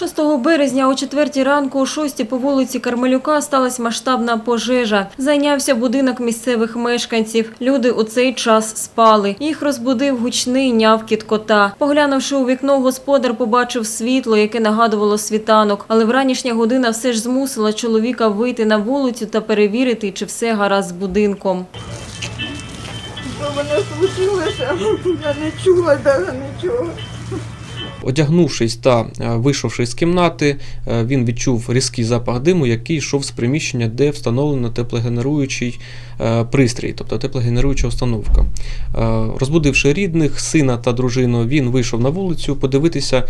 6 березня о 4 ранку у 6 по вулиці Кармелюка сталася масштабна пожежа. Зайнявся будинок місцевих мешканців. Люди у цей час спали. Їх розбудив гучний нявкіт кота. Поглянувши у вікно, господар побачив світло, яке нагадувало світанок. Але вранішня година все ж змусила чоловіка вийти на вулицю та перевірити, чи все гаразд з будинком. Що мене случилося? Я не чула навіть нічого. Одягнувшись та е, вийшовши з кімнати, е, він відчув різкий запах диму, який йшов з приміщення, де встановлено теплогенеруючий е, пристрій, тобто теплогенеруюча установка. Розбудивши рідних, сина та дружину, він вийшов на вулицю подивитися,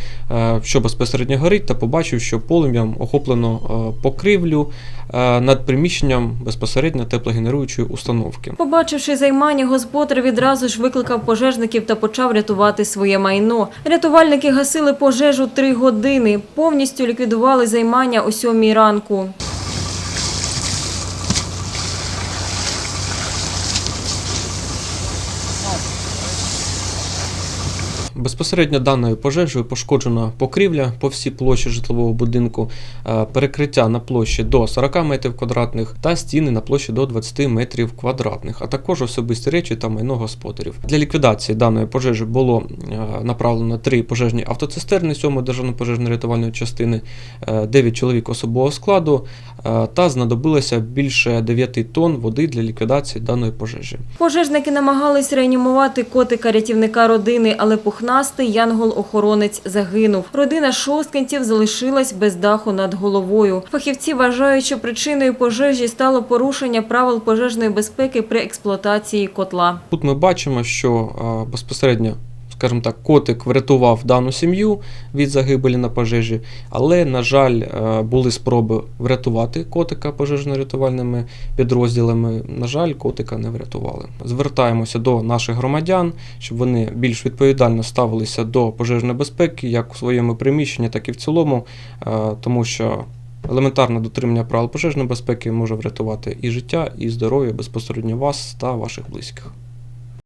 що безпосередньо горить, та побачив, що полум'ям охоплено покривлю над приміщенням безпосередньо теплогенеруючої установки. Побачивши займання, господар відразу ж викликав пожежників та почав рятувати своє майно. Рятувальники гасили пожежу три години, повністю ліквідували займання о сьомій ранку. Безпосередньо даною пожежею пошкоджена покрівля по всій площі житлового будинку, е, перекриття на площі до 40 метрів квадратних та стіни на площі до 20 метрів квадратних, а також особисті речі та майно господарів. Для ліквідації даної пожежі було е, направлено три пожежні автоцистерни 7 державної пожежно-рятувальної частини, 9 чоловік особового складу е, та знадобилося більше 9 тонн води для ліквідації даної пожежі. Пожежники намагались реанімувати котика рятівника родини, але пухнастий янгол-охоронець загинув. Родина шосткинців залишилась без даху над головою. Фахівці вважають, що причиною пожежі стало порушення правил пожежної безпеки при експлуатації котла. Тут ми бачимо, що е, безпосередньо, скажімо так, котик врятував дану сім'ю від загибелі на пожежі, але, на жаль, е, були спроби врятувати котика пожежно-рятувальними підрозділами. На жаль, котика не врятували. Звертаємося до наших громадян, щоб вони більш відповідально ставилися до пожежної безпеки, як у своєму приміщенні, так і в цілому, е, тому що. Елементарне дотримання правил пожежної безпеки може врятувати і життя, і здоров'я безпосередньо вас та ваших близьких.